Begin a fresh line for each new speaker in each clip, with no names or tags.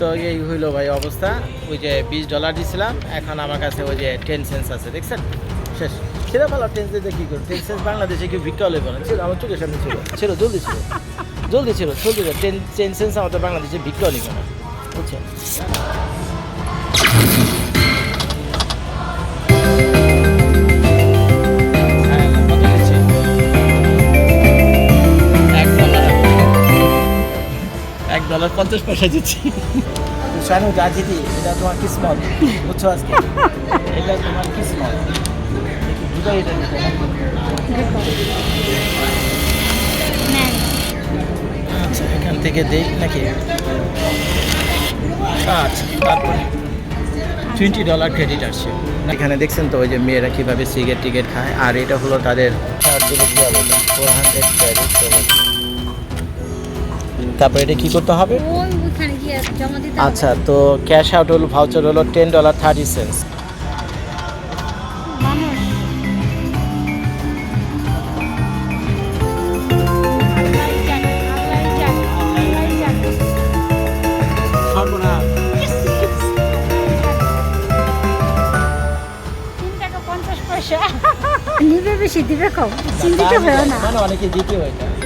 তো এই হইল ভাই অবস্থা। ওই যে বিশ ডলার দিছিলাম, এখন আমার কাছে ওই যে টেন সেন্স আছে, দেখছেন? শেষ। ছিল ভালো টেন সেন্সে কী করো টেন সেন্স বাংলাদেশে কেউ ভিক্ষা হলে বলেন ছিল, আমার চোখের সামনে ছিল ছিল, জলদি ছিল জলদি ছিল, জলদি টেন টেন সেন্স আমাদের বাংলাদেশে ভিক্ষা হলে বলেন বুঝছেন? ডলার পঞ্চাশ পয়সা দিচ্ছি। শানু যা জিতি এটা তোমার কিসমত, বুঝছ আজকে? এটা তোমার কিসমত। দেখি দুটাই এটা আচ্ছা এখান থেকে দেই নাকি? আচ্ছা টোয়েন্টি ডলার ক্রেডিট আসছে। এখানে দেখছেন তো, ওই যে মেয়েরা কীভাবে সিগারেট টিকেট খায়, আর এটা হলো তাদের ফোর হান্ড্রেড ক্রেডিট তারপর এটা কী করতে হবে?
ওই ওখানে গিয়ে জমা দিতে হবে।
আচ্ছা তো ক্যাশ আউট হলো ভাউচার হলো টেন ডলার থার্টি সেন্টস
নিবে বেশি দিবে কম। চিন্তিত হয়েও না।
মানে অনেকে জিতে হয় সেন্স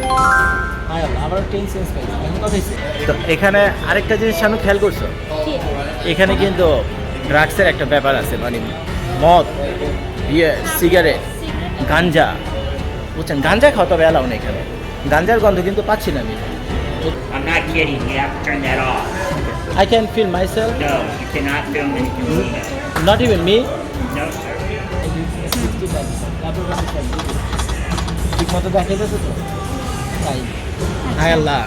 তো এখানে আরেকটা জিনিস আমি খেয়াল করছ এখানে কিন্তু ড্রাগসের একটা ব্যাপার আছে মানে মদ সিগারেট গাঞ্জা বুঝছেন গাঞ্জা খাওয়া তবে অ্যালাউ নেই এখানে গাঞ্জার গন্ধ কিন্তু পাচ্ছি না আমি
I'm not kidding. You have to turn that off.
I can film myself
No, you cannot film casino.
Not even me
No, sir.
ঠিক মতো দেখা যাচ্ছে তো তাই হায় আল্লাহ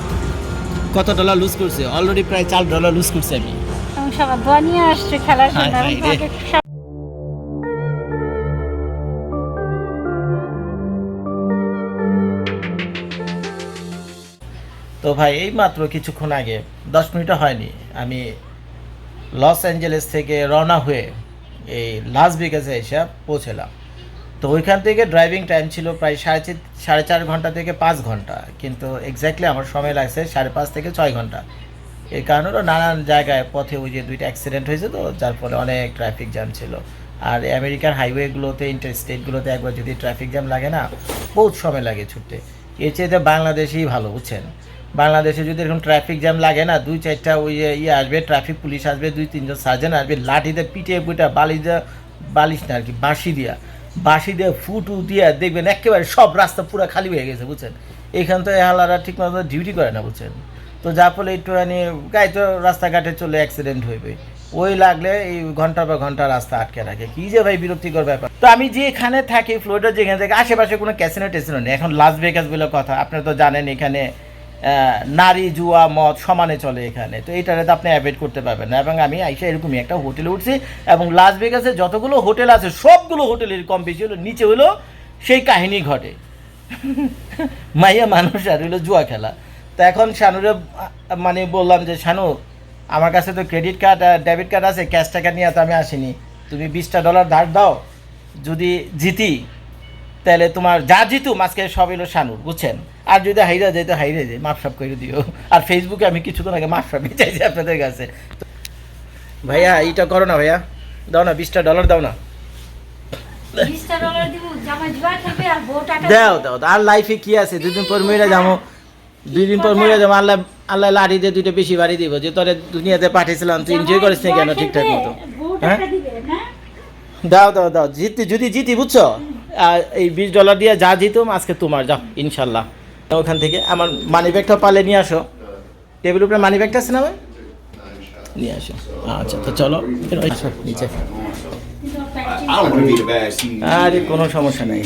কত ডলার লুজ করছে? অলরেডি প্রায় চার ডলার লুজ করছে আমি।
সবার দোয়া নিয়ে আসছে খেলার জন্য
তো ভাই এই মাত্র কিছুক্ষণ আগে দশ মিনিটও হয়নি আমি লস অ্যাঞ্জেলেস থেকে রওনা হয়ে এই লাস ভেগাসে এসে পৌঁছলাম। তো ওইখান থেকে ড্রাইভিং টাইম ছিল প্রায় সাড়ে সাড়ে চার ঘণ্টা থেকে পাঁচ ঘণ্টা। কিন্তু এক্স্যাক্টলি আমার সময় লাগছে সাড়ে পাঁচ থেকে ছয় ঘণ্টা। এই কারণেও নানান জায়গায় পথে ওই যে দুইটা অ্যাক্সিডেন্ট হয়েছে তো, যার ফলে অনেক ট্রাফিক জ্যাম ছিল। আর আমেরিকার হাইওয়েগুলোতে ইন্টার স্টেটগুলোতে একবার যদি ট্রাফিক জ্যাম লাগে না, বহুত সময় লাগে ছুটতে। এর চেয়ে বাংলাদেশেই ভালো, বুঝছেন? বাংলাদেশে যদি এরকম ট্রাফিক জ্যাম লাগে না, দুই চারটা ওই ইয়ে আসবে ট্রাফিক পুলিশ আসবে, দুই তিনজন সার্জেন আসবে, লাঠিতে পিঠে পুইটা বালিশ বালিশ না আর কি, বাঁশি দিয়া। বাঁশি দিয়ে ফুটু দিয়ে দেখবেন একেবারে সব রাস্তা পুরো খালি হয়ে গেছে, বুঝছেন? এখান তো হালারা ঠিক মতো ডিউটি করে না, বুঝছেন? তো যার ফলে একটুখানি গায়ে তো রাস্তাঘাটে চলে অ্যাক্সিডেন্ট হইবে। ওই লাগলে এই ঘণ্টা বা ঘণ্টা রাস্তা আটকে রাখে। কি যে ভাই বিরক্তিকর ব্যাপার। তো আমি যেখানে থাকি ফ্লোরিডা যেখানে থাকি, আশেপাশে কোনো ক্যাসিনো টেসিনো নেই। এখন লাস ভেগাস বলে কথা, আপনারা তো জানেন এখানে নারী, জুয়া, মদ সমানে চলে এখানে। তো এইটারে তো আপনি অ্যাভয়েড করতে পারবেন না। এবং আমি আইসা এরকমই একটা হোটেলে উঠছি এবং লাস ভেগাসে যতগুলো হোটেল আছে, সবগুলো হোটেলের কম বেশি হলো, নিচে হলো সেই কাহিনী ঘটে। মাইয়া মানুষ আর হলো জুয়া খেলা। তো এখন শানুরে মানে বললাম যে, শানু, আমার কাছে তো ক্রেডিট কার্ড আর ডেবিট কার্ড আছে ক্যাশ টাকা নিয়ে তো আমি আসিনি। তুমি বিশটা ডলার ধার দাও, যদি জিতি তাহলে তোমার যা জিতু মাঝকে সব এলো শানুর বুঝছেন? আর যদি হাইরা যায় তো হাইরে যায় মাপসাপ করে দিও। আর ফেসবুকে আমি কিছুক্ষণ আগে মাপসাপই চাইছি আপনাদের কাছে। ভাইয়া এইটা করো না ভাইয়া। দাও না বিশটা ডলার দাও না। দাও দাও। আর লাইফে কি আছে? দুই দিন পর মরে যাব দুই দিন পর মরে যাব আল্লাহ আল্লাহ লাঠি দিয়ে দুইটা বেশি বাড়ি দিব। যে তোরে দুনিয়াতে পাঠিয়েছিলাম তুই এনজয় করিস না কেন ঠিকঠাক মতো? হ্যাঁ?
না
দাও দাও দাও। জিতি যদি জিতি বুঝছ? এই বিশ ডলার দিয়ে যা জিতুম আজকে তোমার যাও ইনশাল্লাহ ওখান থেকে আমার মানি ব্যাগটা পালে নিয়ে আসো টেবিল উপরে মানি ব্যাগটা আছে না আমার? নিয়ে আসো আচ্ছা তো চলো নিচে. আরে কোনো সমস্যা নেই.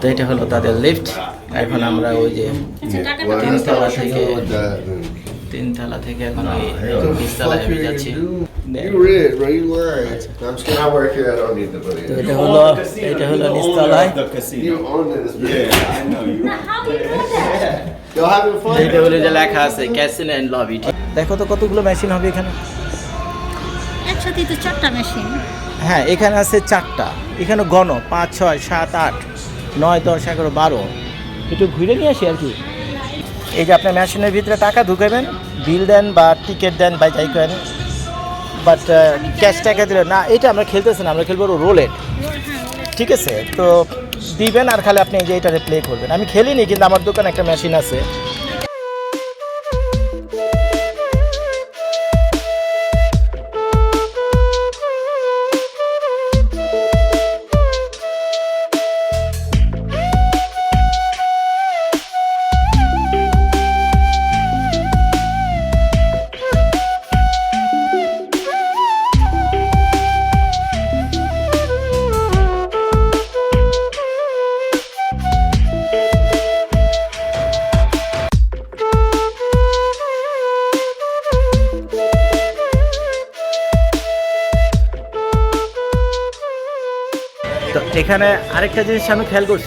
তো এটা হলো তাদের লিফট এখন আমরা ওই যে
আচ্ছা
what
থেকে-. তিনতলা থেকে এখন ওই বিশতলায় যাচ্ছি
do? You rich, bro. You worry. I'm scared. I work here. I don't need the money.
এটা হলো এটা হলো নিচতলায়
The casino.
Own this.
Yeah, I know you.
Y'all having fun?
এইটা হলো যে লেখা আছে ক্যাসিনো অ্যান্ড লবি দেখো তো কতগুলো মেশিন হবে এখানে
একসাথে তো চারটা মেশিন
হ্যাঁ এখানে আছে চারটা এখানে গণ পাঁচ ছয় সাত আট নয় দশ এগারো বারো একটু ঘুরে নিয়ে আসি আর কি এই যে আপনার মেশিনের ভিতরে টাকা ঢুকাবেন বিল দেন বা টিকিট দেন বা যাই করেন বাট ক্যাশ টাকা দিলে। না, এটা আমরা খেলতেছি না, আমরা খেলব রোলেট ঠিক আছে? তো দিবেন আর খালি আপনি যে এটাতে প্লে করবেন। আমি খেলিনি, কিন্তু আমার দোকানে একটা মেশিন আছে। এখানে আরেকটা জিনিস আমি খেয়াল করছ।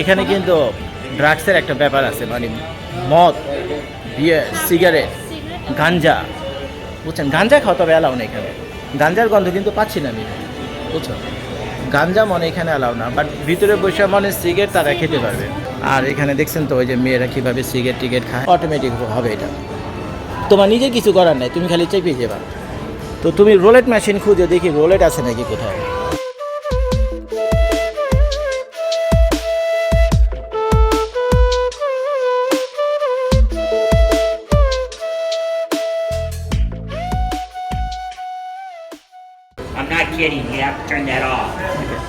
এখানে কিন্তু ড্রাগসের একটা ব্যাপার আছে মানে মদ বিয়ার সিগারেট গাঞ্জা বুঝছেন? গাঞ্জা খাওয়া তবে অ্যালাউ না এখানে। গাঞ্জার গন্ধ কিন্তু পাচ্ছি না আমি বুঝছ? গাঞ্জা মনে এখানে অ্যালাউ না বাট ভিতরে বসে মনে সিগারেট তারা খেতে পারবে। আর এখানে দেখছেন তো ওই যে মেয়েরা কীভাবে সিগারেট টিকেট খায় অটোমেটিক হবে এটা। তোমার নিজে কিছু করার নাই তুমি খালি চেপিয়ে যাবা। তো তুমি রোলেট মেশিন খুঁজে দেখি রোলেট আছে নাকি কোথাও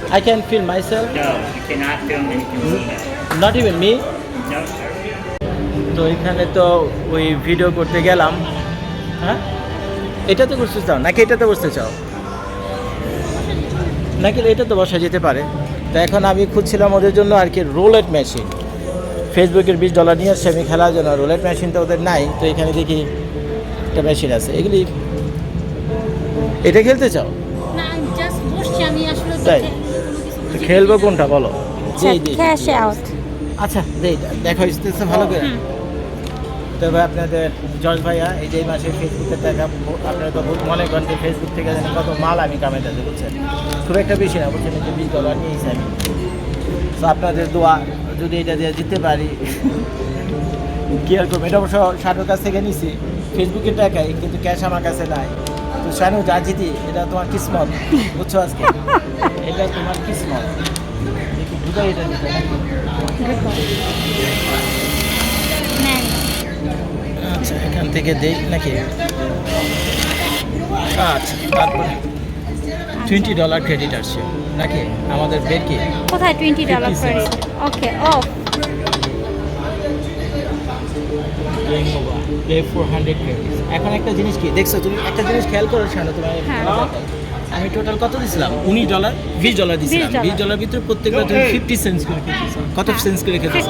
I can feel myself,
No, you cannot film any casino.
not even me.
No, sir.
তো এখানে তো ওই ভিডিও করতে গেলাম। হ্যাঁ? এটাতে করতে চাও? নাকি এটাতে বসতে চাও? নাকি এটা তো বসা যেতে পারে। তো এখন আমি খুঁজছিলাম ওদের জন্য আর কি রোলেট মেশিন ফেসবুকের বিশ ডলার নিয়ে আসছে আমি খেলার জন্য। রোলেট মেশিন তো ওদের নাই। তো এখানে দেখি একটা মেশিন আছে। এগুলি এটা খেলতে চাও?
না জাস্ট বসছি। আমি আসলে
খেলব কোনটা বলো?
ক্যাশ আউট
আচ্ছা দেই দেখো ইস্তেছে ভালো করে। তবে আপনাদের জজ ভাইয়া এই যে এই মাসে ফেসবুকের টাকা আপনারা তো বহুত মনে করেন যে ফেসবুক থেকে জানি কত মাল আমি কামাইতেছি বুঝছেন? খুব একটা বেশি না বুঝছেন? এই যে বিশ ডলার নিয়েছি আমি তো আপনাদের দোয়া যদি এটা দিয়ে জিততে পারি কি আর করব? এটা অবশ্য শানুর কাছ থেকে নিছি। ফেসবুকের টাকাই কিন্তু ক্যাশ আমার কাছে নাই। তো শানু যা জিতি এটা তোমার কিসমত বুঝছ আজকে? এটা তোমার কিসমত। এটা আচ্ছা এখান থেকে দেই নাকি? আচ্ছা তারপরে। টোয়েন্টি ডলার ক্রেডিট আসছে নাকি? আমাদের কি?
কোথায় টোয়েন্টি ডলার
50 cents.
ওকে ও
পে ফোর হান্ড্রেড ক্রেডিট এখন একটা জিনিস কি? দেখছ তুমি একটা জিনিস খেয়াল করো শানো তোমার
হ্যাঁ।
আমি টোটাল কত দিছিলাম? উনিশ ডলার বিশ ডলার দিছিলাম।
20 ডলার।
বিশ ডলার ভিতরে প্রত্যেকটা তুমি ফিফটি সেন্স করে খেলতেছো। কত সেন্স করে খেলতেছো?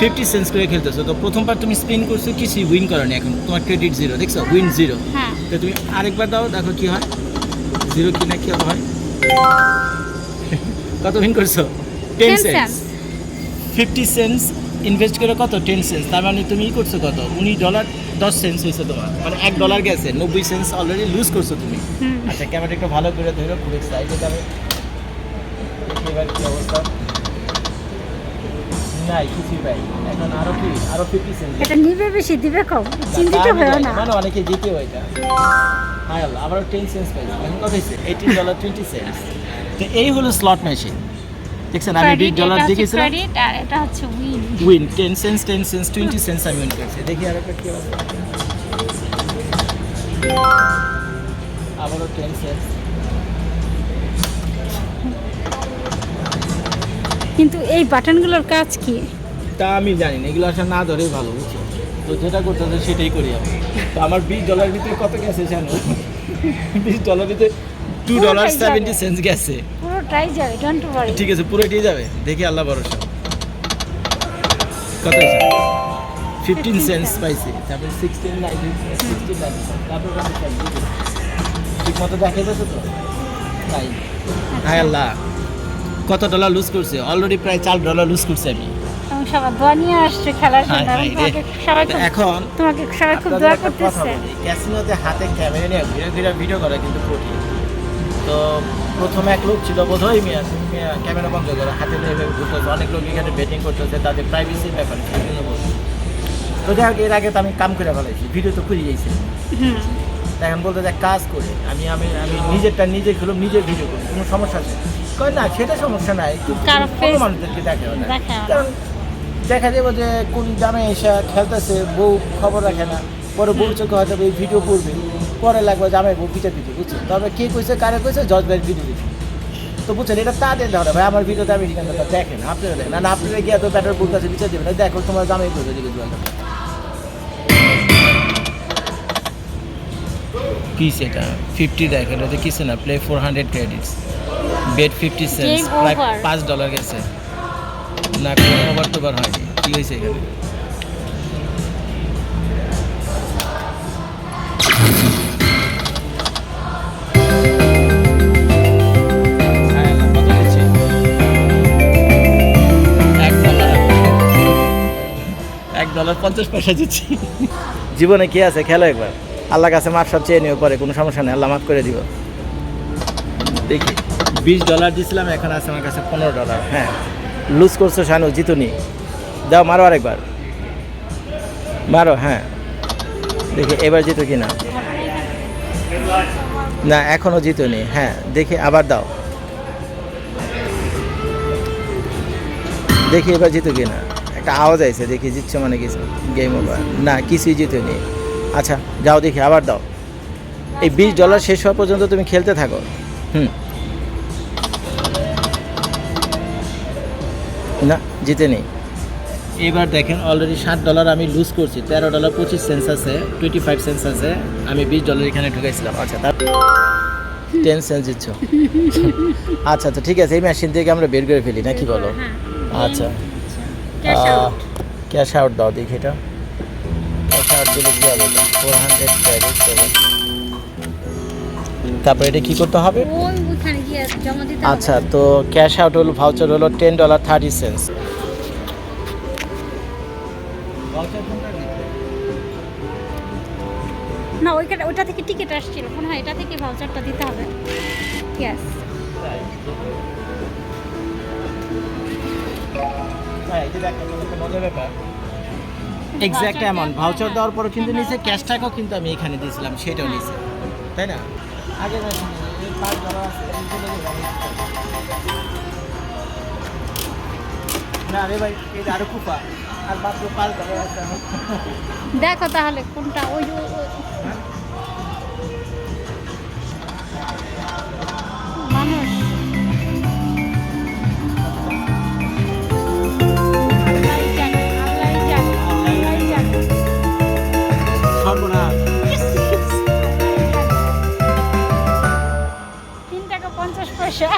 ফিফটি
সেন্স করে। খেলতেছো। তো প্রথমবার তুমি স্পিন করছ কিছুই উইন করনি এখন। তোমার ক্রেডিট জিরো দেখছ? উইন জিরো
হ্যাঁ।
তো তুমি আরেকবার দাও দেখো কি হয়। জিরো কি না কি হয়? কত উইন করছ? Ten cents fifty cents invest করে কত? টেন সেন্স তার মানে তুমি ই করছ কত? উনিশ ডলার দশ সেন্স হয়েছে তোমার। মানে এক ডলার গেছে নব্বই সেন্স অলরেডি লুজ করছ তুমি। আচ্ছা ক্যামেরা একটু ভালো করে ধরো খুব এক্সাইটেড আমি। এবার কি অবস্থা। নাই কিছুই পাই এখন আরও কি? আরও ফিফটি সেন্স
এটা নিবে বেশি দিবে কম। চিন্তিত হয়েও না।
মানে অনেকে জিতেও এটা। হাই আল্লাহ আবার টেন সেন্স পাইছি। এখন কত হয়েছে? এইটিন ডলার টোয়েন্টি সেন্স তো এই হলো স্লট মেশিন দেখছেন আমি বিশ ডলার দেখেছিলাম
ক্রেডিট আর এটা হচ্ছে win
win ten cents ten cents twenty cents আমি উইন করছি দেখি আর একটা কি অবস্থা আবারও টেন সেন্স
কিন্তু এই বাটনগুলোর কাজ কি?
তা আমি জানি না এগুলো আসলে না ধরেই ভালো বুঝছ? তো যেটা করতে হবে সেটাই করি আমি। তো আমার বিশ ডলার ভিতরে কত গেছে জানো? বিশ ডলার ভিতরে টু ডলার। সেভেন্টি সেন্স গেছে।
পুরোটাই যাবে ডোন্ট ওয়ারি
ঠিক আছে পুরো পুরোটাই যাবে দেখি আল্লাহ ভরসা। কত হয়েছে? ফিফটিন সেন্স পাইছি। তারপরে সিক্সটিন নাইনটিন সিক্সটিন নাইনটিন তারপর ঠিক মতো দেখা যাচ্ছে তো? তাই। হায় আল্লাহ। কত ডলার লুজ করছে? অলরেডি প্রায় চার ডলার লুজ করছে আমি।
দোয়া নিয়ে আসছে খেলার জন্য। সবাই
এখন
তোমাকে সবাই খুব
আপনাদের
দোয়া করতেছে।
ক্যাসিনোতে হাতে ক্যামেরা নিয়ে ঘুরে ঘুরে ভিডিও করা কিন্তু কঠিন তো প্রথমে এক লোক ছিল বোধ হয় ক্যামেরা বন্ধ করে হাতে নিয়ে ঘুরতেছে। অনেক লোক এখানে বেটিং করতেছে তাদের প্রাইভেসির ব্যাপারে। জন্য তো যাই হোক এর আগে তো আমি কাম করে ফেলাইছি ভিডিও তো খুঁজে যাইছি এখন বলতে যে কাজ করে। আমি আমি আমি নিজেরটা নিজে খেলাম নিজে ভিডিও করি কোনো সমস্যা নেই। কয় না সেটা সমস্যা নাই
face
মানুষদেরকে দেখে
না।
কারণ দেখা যাবে যে কোন জামে এসে খেলতেছে বউ খবর রাখে না পরে বউ চোখে হয়তো এই ভিডিও করবে পরে লাগবে জামাই বউ পিঠে পিঠে বুঝছেন তবে কে কইছে কারে কইছে জজ ভাই ভিডিও দিচ্ছে তো বুঝছেন এটা তাদের ধরে ভাই আমার ভিডিওতে আমি এখানে দেখেন আপনারা দেখেন। না আপনারা গিয়ে তো ব্যাটার বউর কাছে বিচার দেবেন। দেখো তোমার জামাই করবে দিকে কি সেটা? ফিফটি দেখেন ওটা কিছু না play four hundred credits bet fifty cents
Game
প্রায়. পাঁচ ডলার গেছে। না কোনো ওভার টোভার হয়নি। কী হয়েছে এখানে? ডলার পঞ্চাশ পয়সা দিচ্ছি। জীবনে কি আছে? খেলো একবার। আল্লাহ কাছে মাপ সব চেয়ে নিও পরে কোনো সমস্যা নেই আল্লাহ মাফ করে দিব। দেখি। বিশ ডলার দিয়েছিলাম এখন আছে আমার কাছে পনেরো ডলার হ্যাঁ। লুজ করছ শানু জিতুনি। দাও মারো আরেকবার। মারো হ্যাঁ। দেখি এবার জিতো কি না না এখনও জিতুনি। হ্যাঁ দেখি আবার দাও। দেখি এবার জিতো কি না একটা আওয়াজ আইছে দেখি জিতছো মানে কিছু গেম ওভার না কিছুই জিতুনি আচ্ছা যাও দেখি আবার দাও। এই বিশ ডলার শেষ হওয়া পর্যন্ত তুমি খেলতে থাকো। হুম। না জিতে নেই। এবার দেখেন অলরেডি ষাট ডলার আমি লুজ করছি। তেরো ডলার পঁচিশ সেন্স আছে টোয়েন্টি ফাইভ সেন্স আছে। আমি বিশ ডলার এখানে ঢুকাইছিলাম। আচ্ছা তার টেন সেন্স দিচ্ছ আচ্ছা আচ্ছা ঠিক আছে এই মেশিন থেকে আমরা বের করে ফেলি নাকি বলো?
হ্যাঁ।
আচ্ছা. ক্যাশ আউট দাও দেখি এটা। ক্যাশ আউট দিলে কী হবে ফোর হান্ড্রেড তারপরে এটা কী করতে হবে?
ওই ওখানে গিয়ে জমা দিতে
আচ্ছা তো ক্যাশ আউট হলো ভাউচার হলো টেন ডলার থার্টি সেন্টস
না ওইটা ওটা থেকে টিকিট আসছিল। মনে হয় এটা থেকে ভাউচারটা দিতে হবে। ইয়েস
এক্সাক্ট অ্যামাউন্ট ভাউচার দেওয়ার পরে কিন্তু নিচে ক্যাশ টাকাও কিন্তু আমি এখানে দিয়েছিলাম সেটাও নিচে। তাই না? আগে পাঁচ ডলার। না রে ভাই এই আরও কুপা আর মাত্র পাঁচ ডলার
দেখো তাহলে কোনটা ওই পয়সা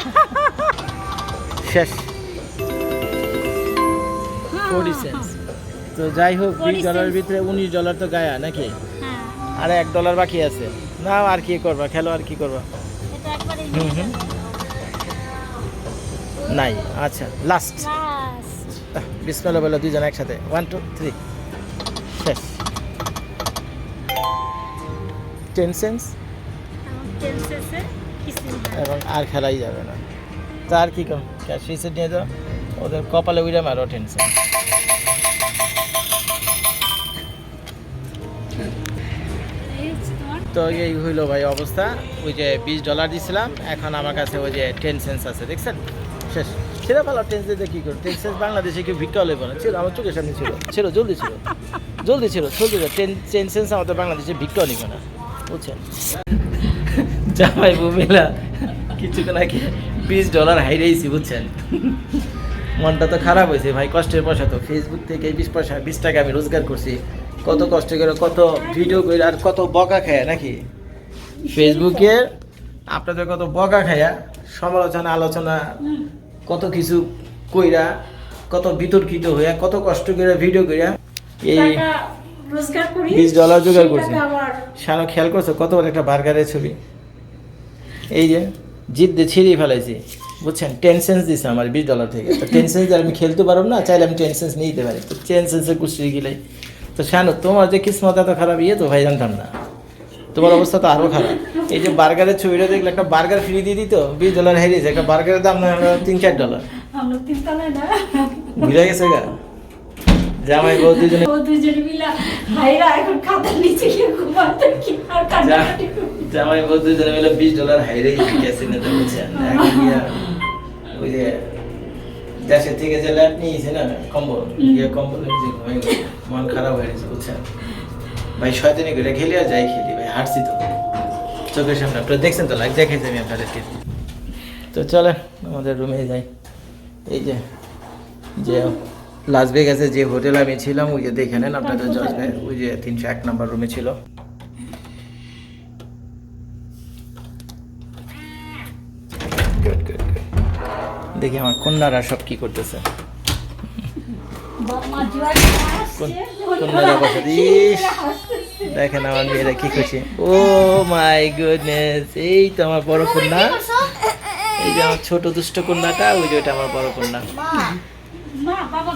শেষ। ফোর্টি তো যাই হোক
40
বিশ ডলারের ভিতরে উনিশ ডলার তো গায়া নাকি?
হ্যাঁ।
আর এক ডলার বাকি আছে। না আর কি করবা খেলো আর কি করবা। হুম হুম। নাই আচ্ছা লাস্ট বিসমেলা বলো দুজন একসাথে। ওয়ান টু থ্রি শেষ। টেন সেন্স
হয়
এবং আর খেলাই যাবে না। তা আর কি কম? ক্যাশ নিয়ে যাও। ওদের কপালে উইরা মারো টেন সেন্স
এই হচ্ছে তোমার?
তো এই হইল ভাই অবস্থা। ওই যে বিশ ডলার দিছিলাম এখন আমার কাছে ওই যে টেন সেন্স আছে দেখছেন? শেষ। ছেড়ে ভালো টেন সেন্সে কী করো টেন সেন্স বাংলাদেশে কেউ ভিক্ষা লেব না। ছিল আমার চোখের সামনে ছিল। ছিল জলদি ছিল। জলদি ছিল জলদি ছিল। টেন টেন সেন্স আমাদের বাংলাদেশে ভিক্ষাও নিবে না। বুঝছেন? জামাই বুমিলা কিছুক্ষণ আগে বিশ ডলার হাইরেছি বুঝছেন? মনটা তো খারাপ হয়েছে ভাই কষ্টের পয়সা তো। ফেসবুক থেকে বিশ পয়সা বিশ টাকা আমি রোজগার করছি। কত কষ্ট করে কত ভিডিও করে আর কত বকা খায় নাকি? ফেসবুকে আপনাদের কত বকা খায়া সমালোচনা আলোচনা কত কিছু কইরা কত বিতর্কিত হইয়া কত কষ্ট করে ভিডিও কইরা এই বিশ ডলার জোগাড় করছি। সারা খেয়াল করছ কত বড় একটা বার্গারের ছবি? এই যে জিত দিয়ে ছিঁড়িয়ে ফেলাইছি বুঝছেন? টেন সেন্স দিছে আমার বিশ ডলার থেকে। তো টেন সেন্স আমি খেলতে পারব না চাইলে আমি টেন সেন্স নিয়ে দিতে পারি। তো টেন সেন্সের কুস্তি গিলাই। তো শানু তোমার যে কিসমত এত খারাপ ইয়ে তো ভাই জানতাম না। তোমার অবস্থা তো আরও খারাপ। এই যে বার্গারের ছবিটা দেখলে একটা বার্গার ফ্রি দিয়ে দিত বিশ ডলার হেরিয়েছে একটা বার্গারের দাম তিন চার ডলার ভুলে গেছে গা। জামাই বউ দুজনে
ও দুজনে মিলা ভাইরা এখন খাতার নিচে গিয়ে ঘুমাতে কি আর কান্নাকাটি।
জামাই বউ দুজনে মিলে বিশ ডলার হাইরে ক্যাসিনোতে বুঝছেন এখন গিয়া ওই যে দেশের থেকে যে ল্যাপ নিয়েছে না কম্বল গিয়ে কম্বল নিয়েছে ঘুমাই। মন খারাপ হয়ে গেছে বুঝছেন? ভাই শয়তানি করে খেলি আর যাই খেলি ভাই হাঁটছি তো। চোখের সামনে আপনারা দেখছেন তো লাগ আমি আপনাদেরকে। তো চলেন আমাদের রুমে যাই। এই যে যে লাস ভেগাসে যে হোটেল আমি ছিলাম ওই যে দেখে নেন আপনাদের জজবে ওই যে তিনশো এক নম্বর রুমে ছিল. দেখি আমার কন্যারা সব কি করতেছে। দেখেন আমার মেয়েরা কি খুশি। ও মাই গুডনেস এই তো আমার বড় কন্যা। এই যে আমার ছোট দুষ্ট কন্যাটা ওই যে ওটা আমার বড় কন্যা।
মা বাবা